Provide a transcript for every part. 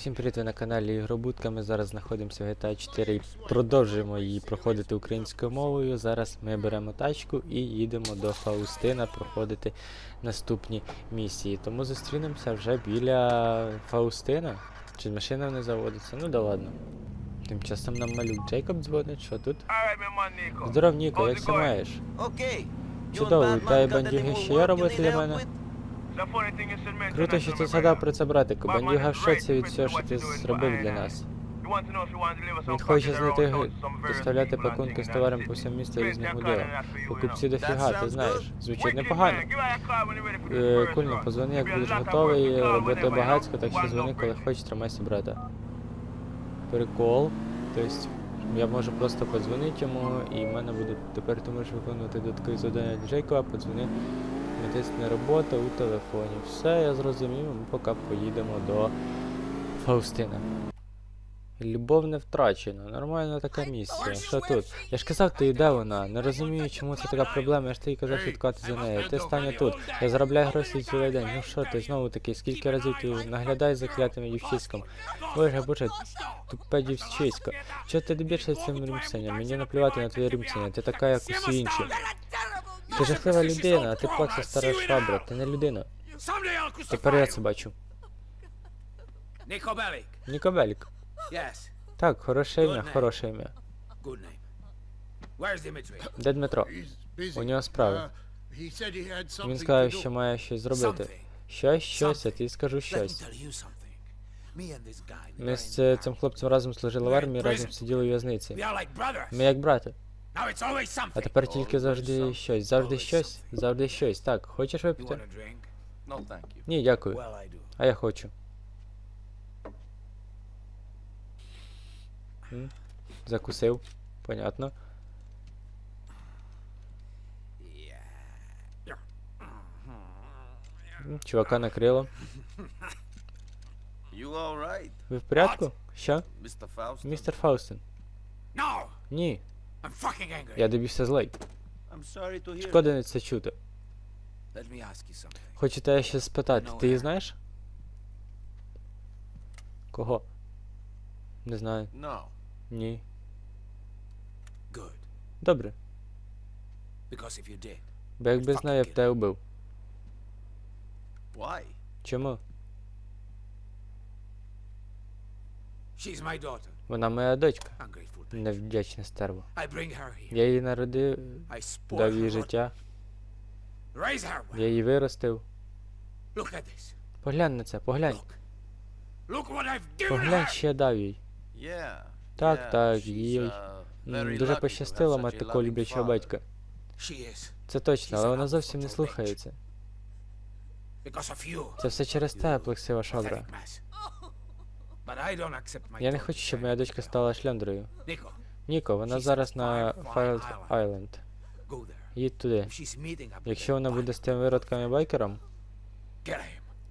Всім привіт, ви на каналі Ігробудка. Ми зараз знаходимося в GTA 4 і продовжуємо її проходити українською мовою. Зараз ми беремо тачку і їдемо до Фаустина проходити наступні місії. Тому зустрінемося вже біля Фаустина. Чи машина не заводиться? Ну да ладно. Тим часом нам малюк Джейкоб дзвонить, що тут? Здоров, Ніко, як going? маєш? Окей. Чудово, вітаю бандюги, ще є роботи для мене. Круто, що ти згадав про це, братику. Бандюга в шоці від всього, що ти зробив для нас. Він хоче знайти його, доставляти пакунки з товаром по всьому місту різним людям. Покупці дофіга, ти знаєш. Звучить непогано. Е, Кульно, позвони, як будеш готовий, е, робити багатсько, так що дзвони, коли хочеш, тримайся, брата. Прикол. Тобто, я можу просто подзвонити йому, і в мене буде тепер ти можеш виконувати додаткові завдання Джейкова, подзвони натисни робота у телефоні. Все, я зрозумів, ми поки поїдемо до Фаустина. Любов не втрачена. Нормальна така місія. Що тут? Я ж казав, ти де вона? Не розумію, чому це така проблема. Я ж тобі казав слідкувати за нею. Ти стань тут. Я заробляю гроші цілий день. Ну що ти знову таки, скільки разів ти наглядай за клятими дівчиськом? Боже, боже, тупе дівчисько. Чого ти доб'єшся цим рімценням? Мені наплювати на твоє рімцення. Ти така, як усі інші. Ти жахлива людина, а ти плакса стара швабра. Ти не людина. Тепер я це бачу. Bellic. Нікобелік. Так, хороше ім'я, хороше ім'я. Де Дмитро? У нього справи. Він сказав, що має щось зробити. Щось, щось, а ти скажу щось. Ми з цим хлопцем разом служили в армії, разом сиділи у в'язниці. Ми як брати. А тепер тільки завжди щось, завжди щось, завжди щось. Так, хочеш випити? Ні, дякую. А я хочу. М? Закусив. Понятно. Чувака накрило. Ви в порядку? Що? Містер Фаустен. Ні. Я добився злей. Шкода це чути. Хочу тебе ще спитати, ти її знаєш? Кого? Не знаю. Ні. Добре. Бо якби знав, я б тебе вбив. Чому? She's my daughter. Вона моя дочка. Невдячна стерва. Я її народив, дав їй життя. Я її виростив. Поглянь на це, поглянь. Поглянь, що я дав їй. Так, так, їй. Дуже пощастило мати такого люблячого батька. Це точно, але вона зовсім не слухається. Це все через те, плексива шабра. Я не хочу, щоб моя дочка стала шляндрою. Ніко, вона зараз на Файлд Айленд. Їдь туди. Якщо вона буде з тими виродками байкером,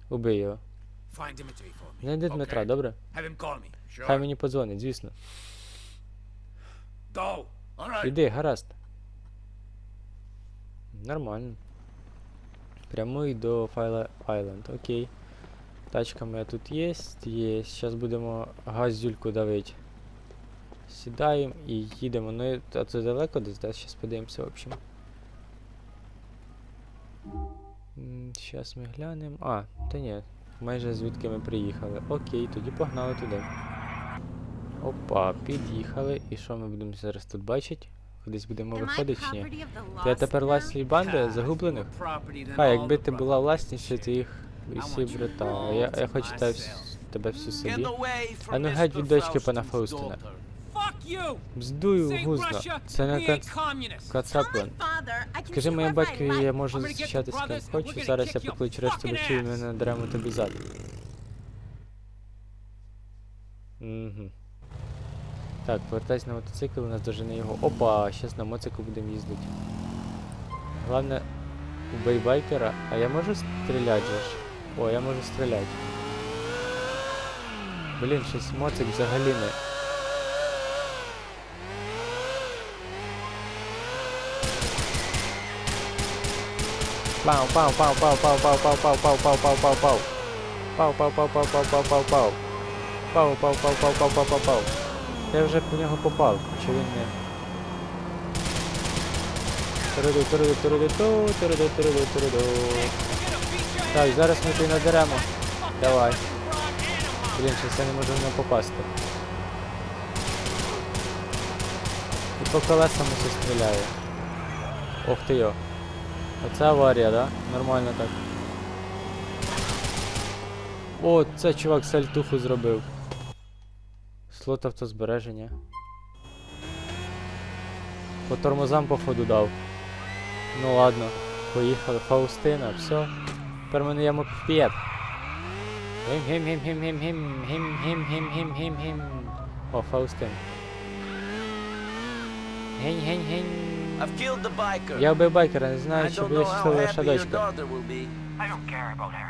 убий його. Знайди Дмитра, добре? Хай мені подзвонить, звісно. Іди, гаразд. Нормально. Прямий до Файла Айленд, окей. Тачка моя тут є, є. Зараз будемо газюльку давити. Сідаємо і їдемо. Ну, а це далеко десь, да? Зараз подивимося, в общем. Зараз ми глянемо. А, та ні. Майже звідки ми приїхали. Окей, тоді погнали туди. Опа, під'їхали. І що ми будемо зараз тут бачити? Кудись будемо виходити чи ні? Ти тепер власність банди загублених? А, якби ти була власністю твоїх усіх брата. А Я, я хочу тебе, тебе всю собі. А ну геть від дочки пана Фаустина. Бздую гузно. Це не communists! кацаплен. Скажи моєму батькові, я можу зустрічатися з ким хочу. Зараз я покличу решту батьків і ми ass. тобі зад. Угу. Так, повертайся на мотоцикл, у нас даже не його. Опа, зараз на моцику будемо їздити. Головне, убий байкера. А я можу стріляти же ж? О, я можу стріляти. Блін, щось моцик взагалі не. Пау, пау, пау, пау, пау, пау, пау, пау, пау, пау, пау, пау, пау. Пау, пау, пау, пау, пау, пау, пау, пау. Пав, пав, пав, пав, пав, пав, пав, пав. Я вже по нього попав, чи він не. Туруду, туруду, туруду, ту, туруду, туруду, туруду. Так, зараз ми ти надеремо. Давай. Блін, щось я не можу в нього попасти. І по колесам усе стріляє. Ох ти йо. Оце аварія, да? Нормально так. О, це чувак сальтуху зробив. Слот автозбереження. По тормозам походу дав. Ну ладно, поїхали. Фаустина, все. Тепер ми не є мопед. Гім гім гім гім гім гім гім гім гім гім гім гім. О, Фаустин. Гень гень гень. I've killed the biker. Я вбив байкера, не знаю, чи буде щаслива ваша дочка.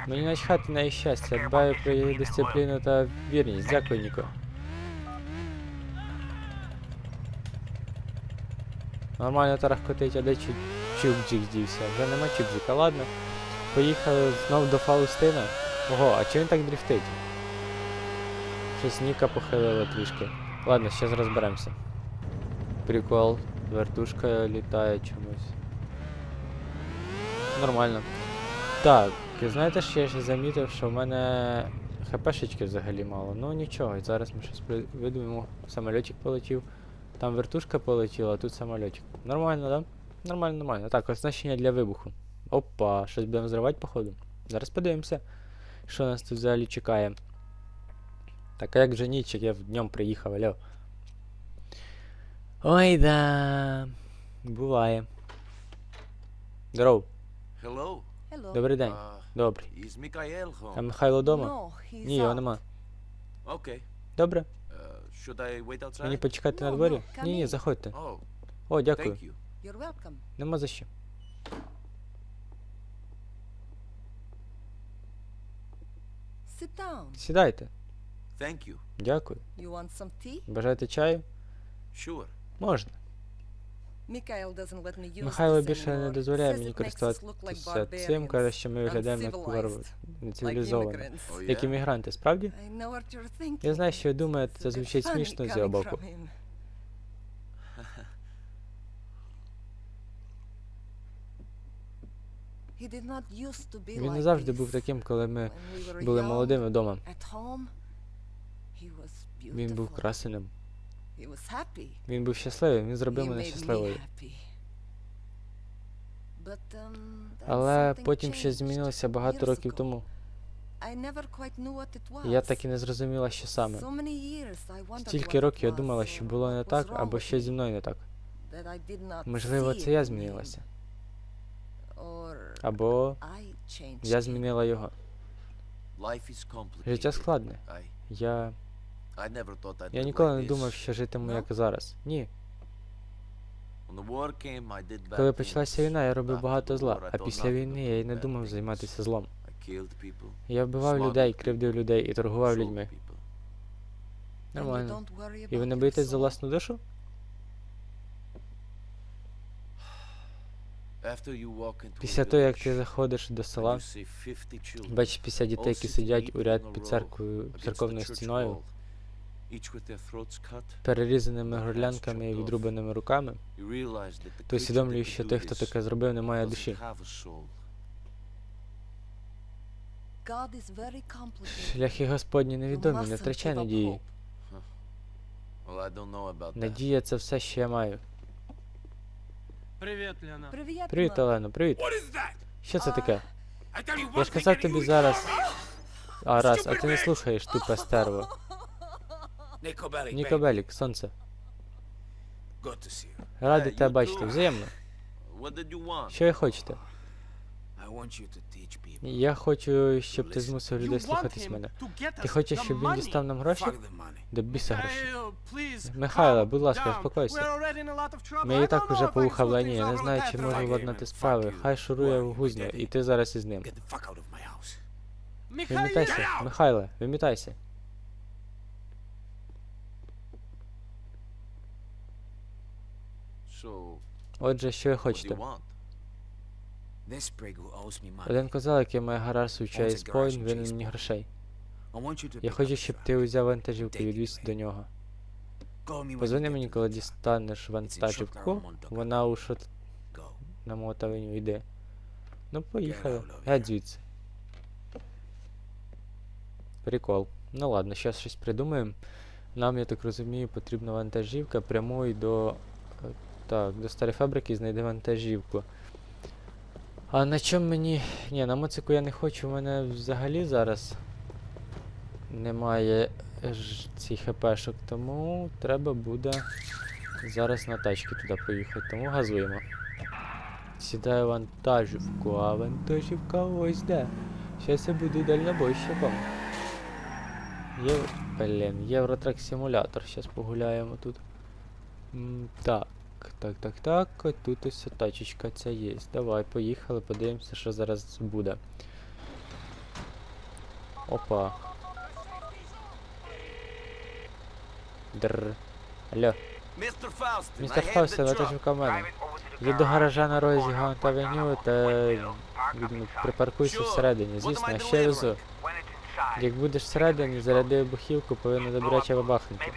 Мені начхати на її щастя, дбаю про її дисципліну та вірність. Дякую, Ніко. Нормально тарахкотить, а де чу- чубджик дівся? Вже нема чубджика, ладно. Поїхали знов до Фаустина. Ого, а чи він так дрифтить? Щось Ніка похилила трішки. Ладно, зараз розберемося. Прикол, вертушка літає чомусь. Нормально. Так, знаєте, що я ще замітив, що в мене хпшечки взагалі мало. Ну нічого, і зараз ми щось видумаємо. Самольотик полетів. Там вертушка полетіла, а тут самольотик. Нормально, да? Нормально, нормально. Так, оснащення для вибуху. Опа, щось будемо взривати, походу. Зараз подивимося, що нас тут взагалі чекає. Так, а як же ніч, як я днем приїхав, алло. Ой да. Буває. Здоров, Hello. Hello. добрий день. Uh, Добрий. is Mikael home? А Михайло вдома? No, he's Ні, його out. нема. Okay. Добре, Uh, should I wait outside? мені почекати на No, дворі? no, come Ні, ні, in. заходьте. Oh, О, дякую. thank you. You're welcome. Нема за що. Sit down. Сідайте. Thank you. Дякую. You want some tea? Бажаєте чаю? Sure. Можна. Mikhail doesn't let me use Михайло більше не дозволяє мені користуватися цим, каже, що ми виглядаємо як варвари. Oh, Як іммігранти, справді? Я знаю, що ви думаєте, це звучить смішно з його боку. Він не завжди був таким, коли ми були молодими вдома. Він був красеним. Він був щасливим, він зробив мене щасливою. Але потім ще змінилося багато років тому. Я так і не зрозуміла, що саме. Стільки років я думала, що було не так або що зі мною не так. Можливо, це я змінилася. Або я змінила його. Життя складне. Я. Я ніколи не думав, що житиму як зараз. Ні. Коли почалася війна, я робив багато зла, а після війни я й не думав займатися злом. Я вбивав людей, кривдив людей і торгував людьми. Нормально. І ви не боїтесь за власну душу? Після того, як ти заходиш до села, бачиш 50 дітей, які сидять у ряд під церквою, церковною стіною, перерізаними горлянками і відрубаними руками, то усвідомлюєш, що той, хто таке зробив, не має душі. Шляхи Господні невідомі, не втрачай надії. Надія це все, що я маю. Привіт, Лена. Привіт, Привіт, Олено, привіт. Що це таке? Я ж казав тобі зараз. А раз, а ти не слухаєш, тупе стерво. Нікобелік, сонце. Радий тебе бачити взаємно. Що ви хочете? Я хочу, щоб ти змусив людей слухатись мене. Ти хочеш, щоб він дістав нам гроші? До біса гроші. Михайло, будь ласка, успокойся. Ми і так уже по уха я не знаю, чи можу владнати справи. Хай шурує в гузню, і ти зараз із ним. Вимітайся, Михайло, вимітайся. Отже, що ви хочете? Один козел, який має гараж гараж Пойнт, у винен мені грошей. Я хочу, щоб ти узяв вантажівку і відвіз до нього. Позвони мені, коли дістанеш вантажівку. Вона у шот на мотовеню йде. Ну, поїхали. Геть звідси. Прикол. Ну ладно, зараз щось придумаємо. Нам, я так розумію, потрібна вантажівка прямою до. е, Так, до старої фабрики знайде вантажівку. А на чому мені. Ні, на моцику я не хочу, у мене взагалі зараз немає цих хпшок, тому треба буде зараз на тачки туди поїхати, тому газуємо. Сідаю вантажівку, а вантажівка ось де. Щас я буду дальнобойщиком. Єв... Блін, Євротрек симулятор. Щас погуляємо тут. М, так, так, так, так. так. Тут ось тачечка ця є. Давай, поїхали, подивимося, що зараз буде. Опа. Др. Алло. Містер Фаустин, отож в мене. Йду до гаража на розі Гаунт та е, е, припаркуйся всередині. Звісно, я ще везу. Як будеш всередині, заряди вибухівку, повинен добряче бабахнути.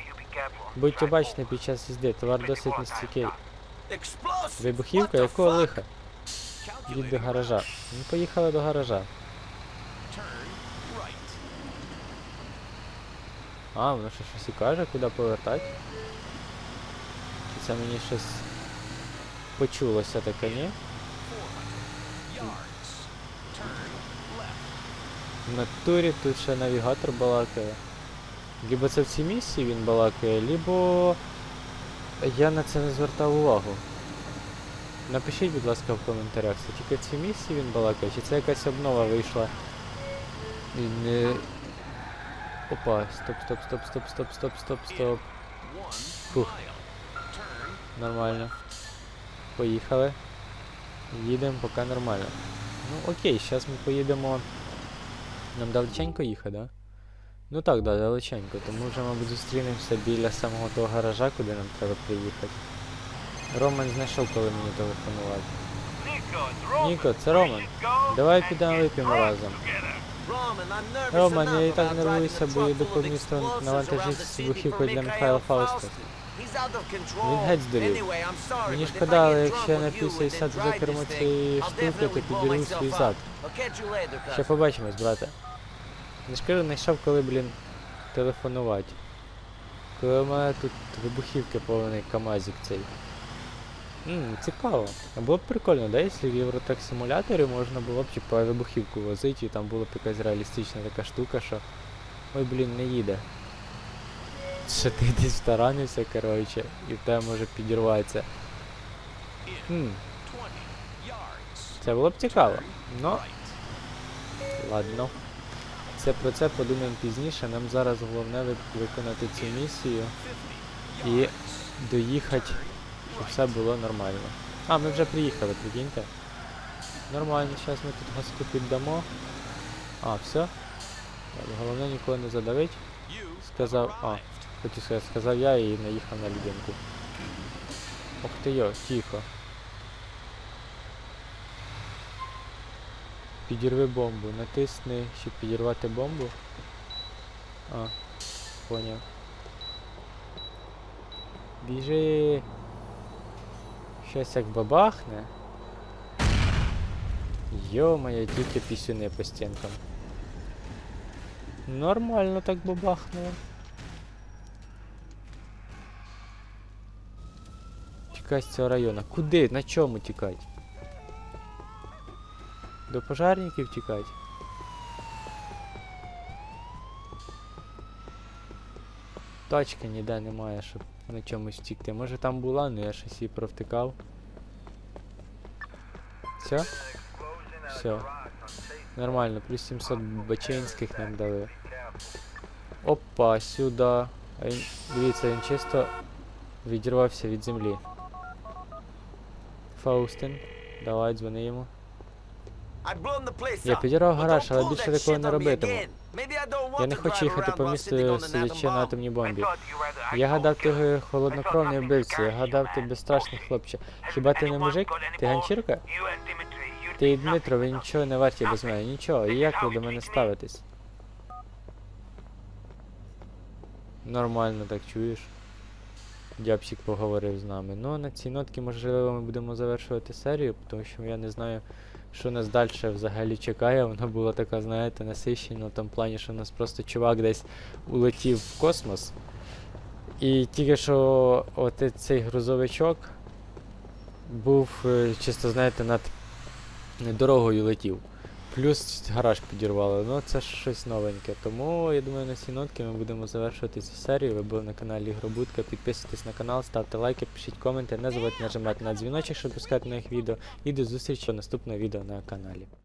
Будь Try під час їзди, товар досить нестійкий. Вибухівка, якого лиха? Їдь до гаража. Ну поїхали до гаража. А, воно що щось і каже, куди повертати? Чи це мені щось почулося таке, ні? В натурі тут ще навігатор балакає. Либо це в цій місії він балакає, либо я на це не звертав увагу. Напишіть, будь ласка, в коментарях, це тільки в цій місії він балакає, чи це якась обнова вийшла. І не... Опа, стоп, стоп, стоп, стоп, стоп, стоп, стоп, стоп. Фух. Нормально. Поїхали. Їдемо поки нормально. Ну окей, зараз ми поїдемо. Нам далеченько їхати, да? Ну так, да, далеченько, тому вже, мабуть, зустрінемося біля самого того гаража, куди нам треба приїхати. Роман знайшов, коли мені телефонувати. Ніко, це Роман. Давай підемо вип'ємо разом. Роман, я і так нервуюся, бо йду по місту навантажитися вибухівкою для Михайла Фауста. Він геть здурів. Мені шкода, але якщо я напівся і сяду за кермо цієї штуки, то підірву свій зад. Ще побачимось, брате. Не кажу, знайшов, коли, блін, телефонувати. Коли у мене тут вибухівки повний камазик цей. Ммм, цікаво. Було б прикольно, да, якщо в Євротрек симуляторі можна було б типа вибухівку возити і там була б якась реалістична така штука, що. Ой, блін, не їде. Що ти десь таранився, коротше, і в тебе може підірватися. Хм. Це було б цікаво. Ну. Ладно. Це про це подумаємо пізніше. Нам зараз головне виконати цю місію і доїхати, щоб все було нормально. А, ми вже приїхали, прикиньте. Нормально, зараз ми тут газку піддамо. А, все. Головне нікого не задавить. Сказав. А, хотів сказати, сказав я і наїхав на людинку. Ох ти йо, тихо. Підірви бомбу. Натисни, щоб підірвати бомбу. А, поняв. Біжи. Щось як бабахне. Йо-моє, тільки пісюни по стінкам. Нормально так бабахнуло. Тікай з цього району. Куди? На чому тікать? До пожарників тікать? Точки ніде немає, щоб на чомусь втікти. Може там була, але я щось її провтикав. Все? Все. Нормально, плюс 700 бачинських нам дали. Опа, сюди. А він, дивіться, він чисто відірвався від землі. Фаустин, давай, дзвони йому. Я підірвав гараж, але більше такого не робитиму. Я не хочу їхати по місту, сидячи на атомній бомбі. Я гадав, ти холоднокровний вбивця, я гадав, ти безстрашний хлопче. Хіба ти не мужик? Ти ганчірка? Ти і Дмитро, ви нічого не варті без мене, нічого. І як ви до мене ставитесь? Нормально так чуєш. Дябчик поговорив з нами. Ну, на цій нотці, можливо, ми будемо завершувати серію, тому що я не знаю, що нас далі взагалі чекає. Вона була така, знаєте, насищена в тому плані, що у нас просто чувак десь улетів в космос. І тільки що от цей грузовичок був е, чисто, знаєте, над дорогою летів. Плюс гараж підірвали, Ну це щось новеньке. Тому я думаю, на цій нотки ми будемо завершувати цю серію. Ви були на каналі Ігробудка. Підписуйтесь на канал, ставте лайки, пишіть коменти, не забудьте нажимати на дзвіночок, щоб пускати нових відео. І до зустрічі в наступного відео на каналі.